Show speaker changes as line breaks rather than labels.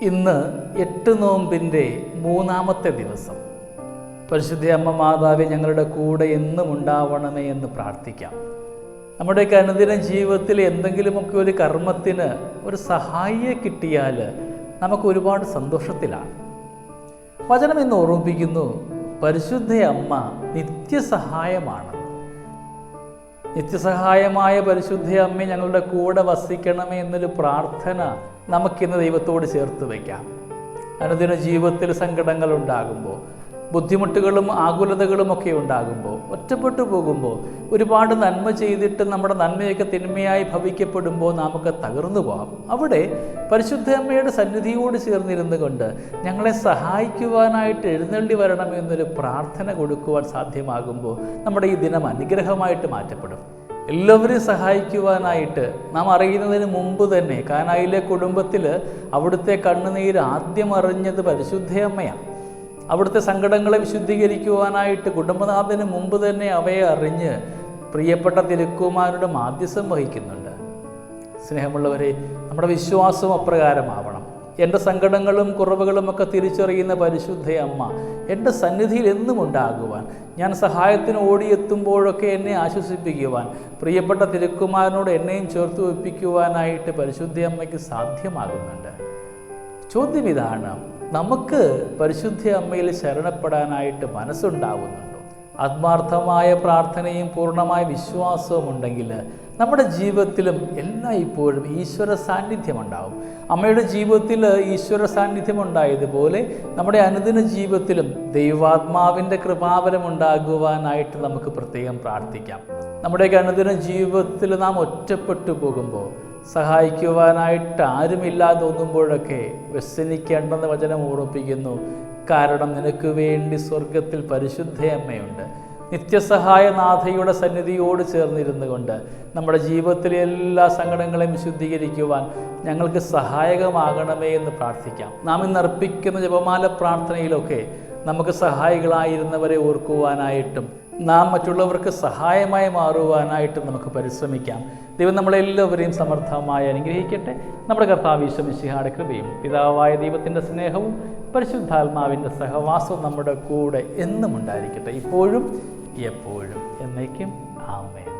ഇന്ന് എട്ട് നോമ്പിന്റെ മൂന്നാമത്തെ ദിവസം. പരിശുദ്ധ അമ്മ മാതാവ് ഞങ്ങളുടെ കൂടെ എന്നും ഉണ്ടാവണമേ എന്ന് പ്രാർത്ഥിക്കാം. നമ്മുടെ അനുദിന ജീവിതത്തിൽ എന്തെങ്കിലുമൊക്കെ ഒരു കർമ്മത്തിന് ഒരു സഹായിയെ കിട്ടിയാൽ നമുക്ക് ഒരുപാട് സന്തോഷത്തിലാണ്. വചനം എന്ന് ഓർമ്മിപ്പിക്കുന്നു പരിശുദ്ധ അമ്മ നിത്യസഹായമാണ്. നിത്യസഹായമായ പരിശുദ്ധ അമ്മ ഞങ്ങളുടെ കൂടെ വസിക്കണമേ എന്നൊരു പ്രാർത്ഥന നമുക്കിന്ന് ദൈവത്തോട് ചേർത്ത് വയ്ക്കാം അനുദിന ജീവിതത്തിൽ സങ്കടങ്ങൾ ഉണ്ടാകുമ്പോൾ ബുദ്ധിമുട്ടുകളും ആകുലതകളും ഒക്കെ ഉണ്ടാകുമ്പോൾ ഒറ്റപ്പെട്ടു പോകുമ്പോൾ ഒരുപാട് നന്മ ചെയ്തിട്ട് നമ്മുടെ നന്മയൊക്കെ തിന്മയായി ഭവിക്കപ്പെടുമ്പോൾ നമുക്ക് തകർന്നു പോകാം. അവിടെ പരിശുദ്ധ അമ്മയുടെ സന്നിധിയോട് ചേർന്നിരുന്നു കൊണ്ട് ഞങ്ങളെ സഹായിക്കുവാനായിട്ട് എഴുന്നള്ളി വരണമെന്നൊരു പ്രാർത്ഥന കൊടുക്കുവാൻ സാധ്യമാകുമ്പോൾ നമ്മുടെ ഈ ദിനം അനുഗ്രഹമായിട്ട് മാറ്റപ്പെടും. എല്ലാവരെയും സഹായിക്കുവാനായിട്ട് നാം അറിയുന്നതിന് മുമ്പ് തന്നെ കാനായിലെ കുടുംബത്തിൽ അവിടുത്തെ കണ്ണുനീര് ആദ്യം അറിഞ്ഞത് പരിശുദ്ധയമ്മയാണ്. അവിടുത്തെ സങ്കടങ്ങളെ വിശുദ്ധീകരിക്കുവാനായിട്ട് കുടുംബനാഥന് മുമ്പ് തന്നെ അവയെ അറിഞ്ഞ് പ്രിയപ്പെട്ട തിരുക്കുമാരുടെ മാധ്യസ്ഥം വഹിക്കുന്നുണ്ട്. സ്നേഹമുള്ളവരെ നമ്മുടെ വിശ്വാസം അപ്രകാരമാവണം. എന്റെ സങ്കടങ്ങളും കുറവുകളും ഒക്കെ തിരിച്ചറിയുന്ന പരിശുദ്ധ അമ്മ എന്റെ സന്നിധിയിൽ എന്നും ഉണ്ടാകുവാൻ ഞാൻ സഹായത്തിന് ഓടിയെത്തുമ്പോഴൊക്കെ എന്നെ ആശ്വസിപ്പിക്കുവാൻ പ്രിയപ്പെട്ട തിരുക്കുമാരനോട് എന്നെയും ചേർത്ത് വെപ്പിക്കുവാനായിട്ട് പരിശുദ്ധ അമ്മയ്ക്ക് സാധ്യമാകുന്നുണ്ട്. ചോദ്യം ഇതാണ്. നമുക്ക് പരിശുദ്ധ അമ്മയിൽ ശരണപ്പെടാനായിട്ട് മനസ്സുണ്ടാവുന്നുണ്ടോ? ആത്മാർത്ഥമായ പ്രാർത്ഥനയും പൂർണമായ വിശ്വാസവും ഉണ്ടെങ്കിൽ നമ്മുടെ ജീവിതത്തിലും എല്ലാ ഇപ്പോഴും ഈശ്വര സാന്നിധ്യം ഉണ്ടാവും. അമ്മയുടെ ജീവിതത്തിൽ ഈശ്വര സാന്നിധ്യം ഉണ്ടായതുപോലെ നമ്മുടെ അനുദിന ജീവിതത്തിലും ദൈവാത്മാവിന്റെ കൃപാവരം ഉണ്ടാകുവാനായിട്ട് നമുക്ക് പ്രത്യേകം പ്രാർത്ഥിക്കാം. നമ്മുടെയൊക്കെ അനുദിന ജീവിതത്തിൽ നാം ഒറ്റപ്പെട്ടു പോകുമ്പോൾ സഹായിക്കുവാനായിട്ട് ആരുമില്ലാതെ തോന്നുമ്പോഴൊക്കെ വ്യസനിക്കേണ്ടെന്ന് വചനം ഓർപ്പിക്കുന്നു കാരണം നിനക്ക് വേണ്ടി സ്വർഗത്തിൽ പരിശുദ്ധയമ്മയുണ്ട് നിത്യസഹായനാഥയുടെ സന്നിധിയോട് ചേർന്നിരുന്നു കൊണ്ട് നമ്മുടെ ജീവിതത്തിലെ എല്ലാ സങ്കടങ്ങളെയും വിശുദ്ധീകരിക്കുവാൻ ഞങ്ങൾക്ക് സഹായകമാകണമേ എന്ന് പ്രാർത്ഥിക്കാം. നാം ഇന്ന് അർപ്പിക്കുന്ന ജപമാല പ്രാർത്ഥനയിലൊക്കെ നമുക്ക് സഹായികളായിരുന്നവരെ ഓർക്കുവാനായിട്ടും നാം മറ്റുള്ളവർക്ക് സഹായമായി മാറുവാനായിട്ട് നമുക്ക് പരിശ്രമിക്കാം. ദൈവം നമ്മളെല്ലാവരെയും സമർത്ഥമായി അനുഗ്രഹിക്കട്ടെ. നമ്മുടെ കർത്താവ് കർത്താവിശ്വമിശിഹാടെ കൃപയും പിതാവായ ദൈവത്തിന്റെ സ്നേഹവും പരിശുദ്ധാത്മാവിന്റെ സഹവാസവും നമ്മുടെ കൂടെ എന്നും ഉണ്ടായിരിക്കട്ടെ. ഇപ്പോഴും എപ്പോഴും എന്നേക്കും. ആമേ